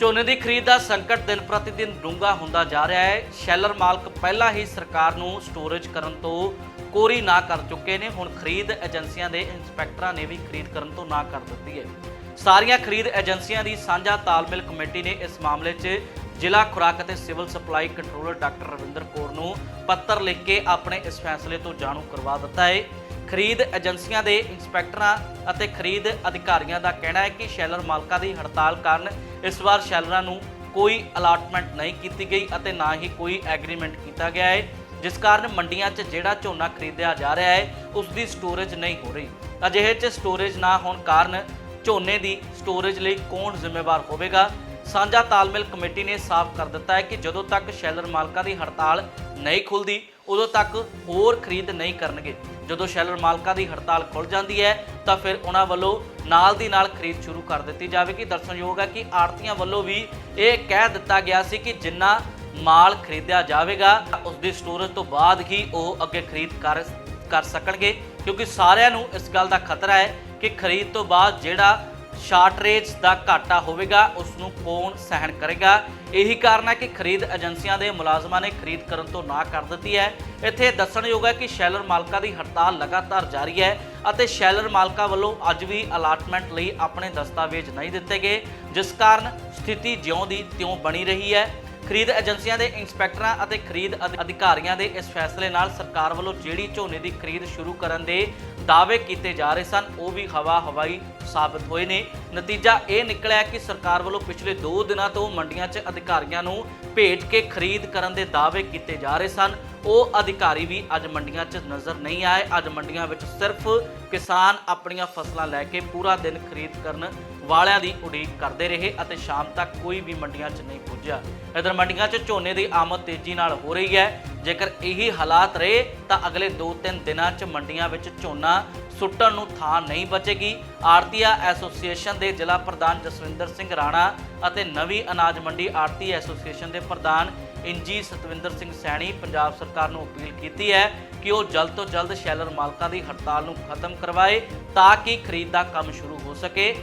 ਝੋਨੇ ਦੀ ਖਰੀਦ ਦਾ ਸੰਕਟ ਦਿਨ ਪ੍ਰਤੀ ਦਿਨ ਡੂੰਘਾ ਹੁੰਦਾ ਜਾ ਰਿਹਾ ਹੈ। ਸ਼ੈਲਰ ਮਾਲਕ ਪਹਿਲਾਂ ਹੀ ਸਰਕਾਰ ਨੂੰ ਸਟੋਰੇਜ ਕਰਨ ਤੋਂ ਕੋਰੀ ਨਾ ਕਰ ਚੁੱਕੇ ਨੇ। ਹੁਣ ਖਰੀਦ ਏਜੰਸੀਆਂ ਦੇ ਇੰਸਪੈਕਟਰਾਂ ਨੇ ਵੀ ਖਰੀਦ ਕਰਨ ਤੋਂ ਨਾ ਕਰ ਦਿੱਤੀ ਹੈ। ਸਾਰੀਆਂ ਖਰੀਦ ਏਜੰਸੀਆਂ ਦੀ ਸਾਂਝਾ ਤਾਲਮੇਲ ਕਮੇਟੀ ਨੇ ਇਸ ਮਾਮਲੇ 'ਚ ਜ਼ਿਲ੍ਹਾ ਖੁਰਾਕ ਅਤੇ civil supply controller doctor Ravinder Kaur ਨੂੰ ਪੱਤਰ ਲਿਖ ਕੇ ਆਪਣੇ ਇਸ ਫੈਸਲੇ ਤੋਂ ਜਾਣੂ ਕਰਵਾ ਦਿੱਤਾ ਹੈ। ਖਰੀਦ ਏਜੰਸੀਆਂ ਦੇ ਇੰਸਪੈਕਟਰਾਂ ਅਤੇ ਖਰੀਦ ਅਧਿਕਾਰੀਆਂ ਦਾ ਕਹਿਣਾ ਹੈ ਕਿ ਸ਼ੈਲਰ ਮਾਲਕਾਂ ਦੀ ਹੜਤਾਲ ਕਾਰਨ ਇਸ ਵਾਰ ਸ਼ੈਲਰਾਂ ਨੂੰ ਕੋਈ ਅਲਾਟਮੈਂਟ ਨਹੀਂ ਕੀਤੀ ਗਈ ਅਤੇ ਨਾ ਹੀ ਕੋਈ ਐਗਰੀਮੈਂਟ ਕੀਤਾ ਗਿਆ ਹੈ, ਜਿਸ ਕਾਰਨ ਮੰਡੀਆਂ 'ਚ ਜਿਹੜਾ ਝੋਨਾ ਖਰੀਦਿਆ ਜਾ ਰਿਹਾ ਹੈ, ਉਸ ਦੀ ਸਟੋਰੇਜ ਨਹੀਂ ਹੋ ਰਹੀ। ਅਜਿਹੇ 'ਚ ਸਟੋਰੇਜ ਨਾ ਹੋਣ ਕਾਰਨ ਝੋਨੇ ਦੀ ਸਟੋਰੇਜ ਲਈ ਕੌਣ ਜ਼ਿੰਮੇਵਾਰ ਹੋਵੇਗਾ? ਸਾਂਝਾ ਤਾਲਮੇਲ ਕਮੇਟੀ ਨੇ ਸਾਫ਼ ਕਰ ਦਿੱਤਾ ਹੈ ਕਿ ਜਦੋਂ ਤੱਕ ਸ਼ੈਲਰ ਮਾਲਕਾਂ ਦੀ ਹੜਤਾਲ ਨਹੀਂ ਖੁੱਲਦੀ, ਉਦੋਂ ਤੱਕ ਹੋਰ ਖਰੀਦ ਨਹੀਂ ਕਰਨਗੇ। ਜਦੋਂ ਸ਼ੈਲਰ ਮਾਲਕਾਂ ਦੀ ਹੜਤਾਲ ਖੁੱਲ ਜਾਂਦੀ ਹੈ, ਤਾਂ ਫਿਰ ਉਹਨਾਂ ਵੱਲੋਂ ਨਾਲ ਦੀ ਨਾਲ ਖਰੀਦ ਸ਼ੁਰੂ ਕਰ ਦਿੱਤੀ ਜਾਵੇਗੀ। ਦਰਸ਼ਨਯੋਗ ਹੈ ਕਿ ਆੜਤੀਆਂ ਵੱਲੋਂ ਵੀ ਇਹ ਕਹਿ ਦਿੱਤਾ ਗਿਆ ਸੀ ਕਿ ਜਿੰਨਾ ਮਾਲ ਖਰੀਦਿਆ ਜਾਵੇਗਾ, ਉਸ ਦੀ ਸਟੋਰੇਜ ਤੋਂ ਬਾਅਦ ਹੀ ਉਹ ਅੱਗੇ ਖਰੀਦ ਕਰ ਕਰ ਸਕਣਗੇ। ਕਿਉਂਕਿ ਸਾਰਿਆਂ ਨੂੰ ਇਸ ਗੱਲ ਦਾ ਖਤਰਾ ਹੈ ਕਿ ਖਰੀਦ ਤੋਂ ਬਾਅਦ ਜਿਹੜਾ ਸ਼ਾਰਟਰੇਜ ਦਾ ਘਾਟਾ ਹੋਵੇਗਾ ਉਸ ਨੂੰ ਕੌਣ ਸਹਿਣ ਕਰੇਗਾ। ਇਹੀ ਕਾਰਨ ਹੈ ਕਿ ਖਰੀਦ ਏਜੰਸੀਆਂ ਦੇ ਮੁਲਾਜ਼ਮਾਂ ਨੇ ਖਰੀਦ ਕਰਨ ਤੋਂ ਨਾ ਕਰ ਦਿੱਤੀ ਹੈ। ਇੱਥੇ ਦੱਸਣਯੋਗ ਹੈ ਕਿ ਸ਼ੈਲਰ ਮਾਲਕਾਂ ਦੀ ਹੜਤਾਲ ਲਗਾਤਾਰ ਜਾਰੀ ਹੈ ਅਤੇ ਸ਼ੈਲਰ ਮਾਲਕਾਂ ਵੱਲੋਂ ਅੱਜ ਵੀ ਅਲਾਟਮੈਂਟ ਲਈ ਆਪਣੇ ਦਸਤਾਵੇਜ਼ ਨਹੀਂ ਦਿੱਤੇ ਗਏ, ਜਿਸ ਕਾਰਨ ਸਥਿਤੀ ਜਿਉਂ ਦੀ ਤਿਉਂ ਬਣੀ ਰਹੀ ਹੈ। ਖਰੀਦ ਏਜੰਸੀਆਂ ਦੇ ਇੰਸਪੈਕਟਰਾਂ ਅਤੇ ਖਰੀਦ ਅਧ- ਅਧਿਕਾਰੀਆਂ ਦੇ ਇਸ ਫੈਸਲੇ ਨਾਲ ਸਰਕਾਰ ਵੱਲੋਂ ਜਿਹੜੀ ਝੋਨੇ ਦੀ ਖਰੀਦ ਸ਼ੁਰੂ ਕਰਨ ਦੇ ਦਾਅਵੇ ਕੀਤੇ ਜਾ ਰਹੇ ਸਨ, ਉਹ ਵੀ ਹਵਾ ਹਵਾਈ ਸਾਬਤ ਹੋਏ ਨੇ। ਨਤੀਜਾ ਇਹ ਨਿਕਲਿਆ ਕਿ ਸਰਕਾਰ ਵੱਲੋਂ ਪਿਛਲੇ 2 ਦਿਨਾਂ ਤੋਂ ਮੰਡੀਆਂ 'ਚ ਅਧਿਕਾਰੀਆਂ ਨੂੰ ਭੇਜ ਕੇ ਖਰੀਦ ਕਰਨ ਦੇ ਦਾਅਵੇ ਕੀਤੇ ਜਾ ਰਹੇ ਸਨ। ਉਹ ਅਧਿਕਾਰੀ ਵੀ ਅੱਜ ਮੰਡੀਆਂ 'ਚ ਨਜ਼ਰ ਨਹੀਂ ਆਏ। ਅੱਜ ਮੰਡੀਆਂ ਵਿੱਚ ਸਿਰਫ ਕਿਸਾਨ ਆਪਣੀਆਂ ਫਸਲਾਂ ਲੈ ਕੇ ਪੂਰਾ ਦਿਨ ਖਰੀਦ ਕਰਨ ਵਾਲਿਆਂ ਦੀ ਉਡੀਕ ਕਰਦੇ ਰਹੇ ਅਤੇ ਸ਼ਾਮ ਤੱਕ ਕੋਈ ਵੀ ਮੰਡੀਆਂ 'ਚ ਨਹੀਂ ਪੁੱਜਿਆ। ਇਧਰ ਮੰਡੀਆਂ 'ਚ ਝੋਨੇ ਦੀ ਆਮਦ ਤੇਜ਼ੀ ਨਾਲ ਹੋ ਰਹੀ ਹੈ। ਜੇਕਰ ਇਹੀ ਹਾਲਾਤ ਰਹੇ, ਤਾਂ ਅਗਲੇ 2-3 ਦਿਨਾਂ 'ਚ ਮੰਡੀਆਂ ਵਿੱਚ ਝੋਨਾ ਸੁੱਟਣ ਨੂੰ ਥਾਂ ਨਹੀਂ ਬਚੇਗੀ। ਆੜਤੀਆ ਐਸੋਸੀਏਸ਼ਨ ਦੇ ਜ਼ਿਲ੍ਹਾ ਪ੍ਰਧਾਨ ਜਸਵਿੰਦਰ ਸਿੰਘ ਰਾਣਾ ਅਤੇ ਨਵੀਂ ਅਨਾਜ ਮੰਡੀ ਆੜਤੀ ਐਸੋਸੀਏਸ਼ਨ ਦੇ ਪ੍ਰਧਾਨ ਇੰਜੀ ਸਤਵਿੰਦਰ ਸਿੰਘ ਸੈਣੀ ਪੰਜਾਬ ਸਰਕਾਰ ਨੂੰ ਅਪੀਲ ਕੀਤੀ ਹੈ ਕਿ ਉਹ ਜਲਦ ਤੋਂ ਜਲਦ ਸ਼ੈਲਰ ਮਾਲਕਾਂ ਦੀ ਹੜਤਾਲ ਨੂੰ ਖਤਮ ਕਰਵਾਏ ਤਾਂ ਕਿ ਖਰੀਦ ਦਾ ਕੰਮ ਸ਼ੁਰੂ ਹੋ ਸਕੇ।